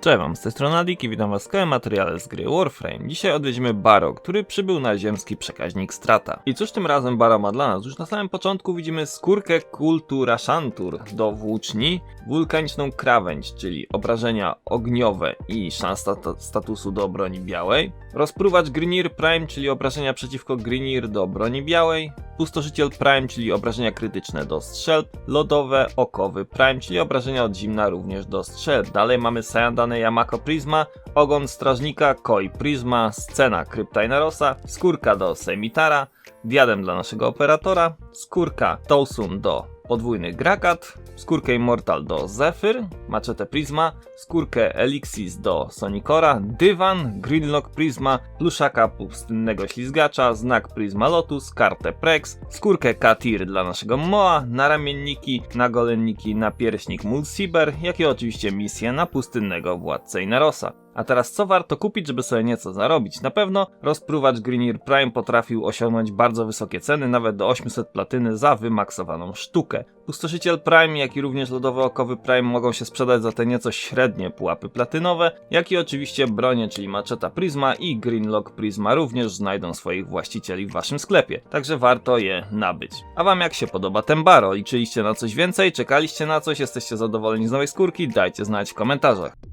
Cześć wam, z tej strony Adik i witam was w kolejnym materiale z gry Warframe. Dzisiaj odwiedzimy Baro, który przybył na ziemski przekaźnik Strata. I cóż tym razem Baro ma dla nas? Już na samym początku widzimy skórkę Kultura Shantur do włóczni, wulkaniczną krawędź, czyli obrażenia ogniowe i szansa sta- statusu do broni białej, rozpruwacz Grinir Prime, czyli obrażenia przeciwko Grinir do broni białej, Pustoszyciel Prime, czyli obrażenia krytyczne do strzelb, lodowe okowy Prime, czyli obrażenia od zimna również do strzelb. Dalej mamy Sayandane Yamako Prisma, ogon strażnika, Koi Prisma, scena Kryptainarosa, skórka do Semitara, diadem dla naszego operatora, skórka Tousun do podwójnych Grakat, skórkę Immortal do Zephyr, maczetę Prisma, skórkę Elixis do Sonicora, dywan, Greenlock Prisma, pluszaka pustynnego ślizgacza, znak Prisma Lotus, kartę Prex, skórkę Katir dla naszego Moa, naramienniki, nagolenniki, napierśnik Mulsiber, jak i oczywiście misję na pustynnego władcę Inarosa. A teraz co warto kupić, żeby sobie nieco zarobić? Na pewno rozpruwacz Greeneer Prime potrafił osiągnąć bardzo wysokie ceny, nawet do 800 platyny za wymaksowaną sztukę. Pustoszyciel Prime, jak i również lodowe okowy Prime mogą się sprzedać za te nieco średnie pułapy platynowe, jak i oczywiście bronie, czyli maczeta Prisma i Greenlock Prisma również znajdą swoich właścicieli w waszym sklepie, także warto je nabyć. A wam jak się podoba ten baro? Liczyliście na coś więcej? Czekaliście na coś? Jesteście zadowoleni z nowej skórki? Dajcie znać w komentarzach.